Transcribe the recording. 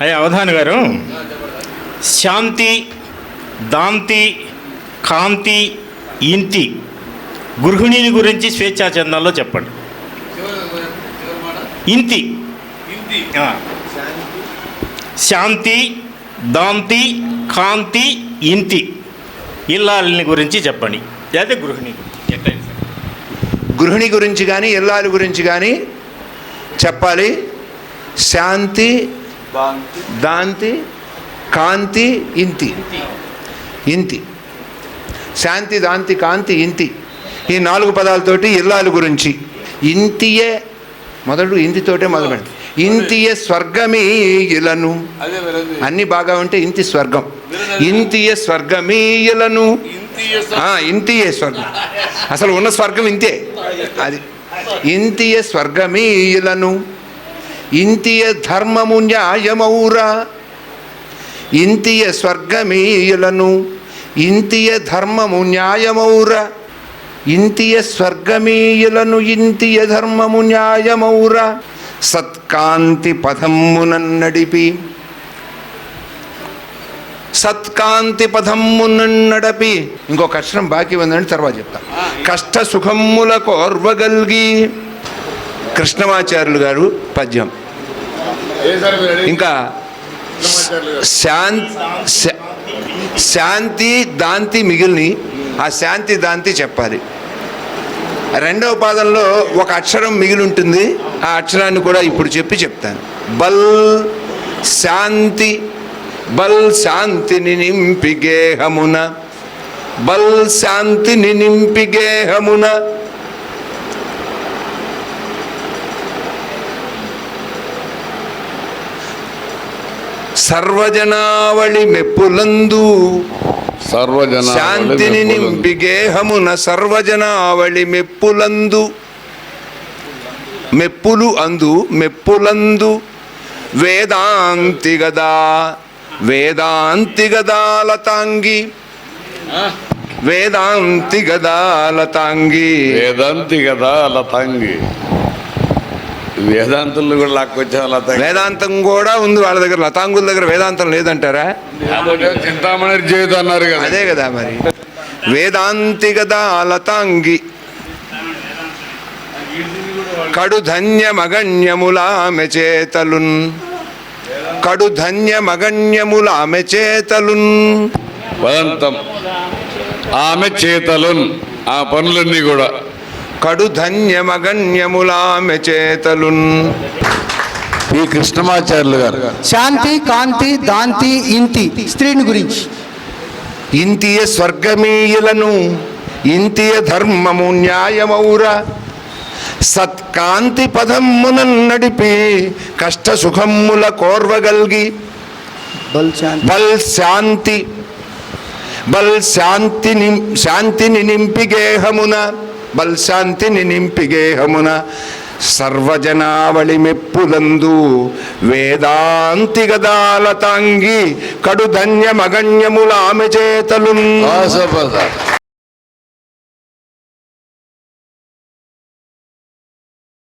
అయ్యా అవధాని గారు. శాంతి దాంతి కాంతి ఇంతి గృహిణిని గురించి స్వేచ్ఛా స్వేచ్ఛాచందాల్లో చెప్పండి. ఇంతి. శాంతి దాంతి కాంతి ఇంతి ఇల్లాలని గురించి చెప్పండి. అదే గృహిణి గృహిణి గురించి కానీ ఇల్లాలు గురించి కానీ చెప్పాలి. శాంతి దాంతి కాంతి ఇంతి. ఇంతి. శాంతి దాంతి కాంతి ఇంతి. ఈ నాలుగు పదాలతోటి ఇల్లాలు గురించి. ఇంతియే మొదలు ఇంతితోటే మొదలు పెడతాం ఇంతియే స్వర్గమీ ఇలను. అన్ని బాగా ఉంటే ఇంతి స్వర్గం. ఇంతియే స్వర్గమీ ఇలను. ఇంతియే స్వర్గం. అసలు ఉన్న స్వర్గం ఇంతే. అది. ఇంతియ స్వర్గమీయులను ఇంతియ ధర్మము న్యాయమౌరా. ఇంతియ స్వర్గమీయులను ఇంతియ ధర్మము న్యాయమౌర. ఇంతియ స్వర్గమీయులను ఇంతియ ధర్మము న్యాయమౌర. సత్కాంతి పథమ్మున నడిపి సత్కాంతి పదమ్మున నడపి ఇంకొక అక్షరం బాకీ ఉందండి తర్వాత చెప్తా. కష్ట సుఖమ్ముల కోర్వగల్గి కృష్ణమాచార్యులు గారు పద్యం. ఇంకా శాంతి శాంతి దాంతి మిగిలిని ఆ శాంతి దాంతి చెప్పాలి. రెండవ పాదంలో ఒక అక్షరం మిగిలి ఉంటుంది ఆ అక్షరాన్ని కూడా ఇప్పుడు చెప్పి చెప్తాను. బల్ శాంతి బల్ శాంతిని నింపి గేహమున బల్ శాంతిని నింపి గేహమున సర్వజనావళి మెప్పులందు. సర్వజన శాంతిని నింపి గేహమున సర్వజనావళి మెప్పులందు. మెప్పులు అందు మెప్పులందు. వేదాంతి గదా వేదాంతి గదాలతాంగి వేదాంతి గదాలతాంగి వేదాంతి కదా లతంగి. వేదాంతులు కూడా లాక్కొచ్చా లతంగి వేదాంతం కూడా ఉంది వాళ్ళ దగ్గర లతాంగుల దగ్గర వేదాంతం లేదంటారా? చింతామణి జీవిత అన్నారు కదా. అదే కదా మరి. వేదాంతి గదా లతాంగి. కడు ధన్యమగణ్యములామె చేతలున్. కడు ధన్యమగణ్యములామె చేతలున్. వేదాంతం. ఆమె చేతలున్. ఆ పనులన్నీ కూడా. కడు ధన్యమగణ్యములామె చేతలున్ ఈ కృష్ణమాచార్యులు గారు. శాంతి కాంతి దాంతి ఇంతి స్త్రీని గురించి. ఇంతియ స్వర్గమీయులను ఇంతియ ధర్మము న్యాయమౌర. సత్కాంతి పదమ్మున నడిపి కష్ట సుఖమ్ముల కోర్వగల్గి బల్ శాంతి. బల్ శాంతి. బల్ శాంతిని శాంతిని నింపిగేహమున బల్ శాంతిని నింపిగేహమున సర్వజనావళి మెప్పులందు వేదాంతి గదాల తాంగి కడు ధన్యమగణ్యముల ఆమె చేతలు ఆ,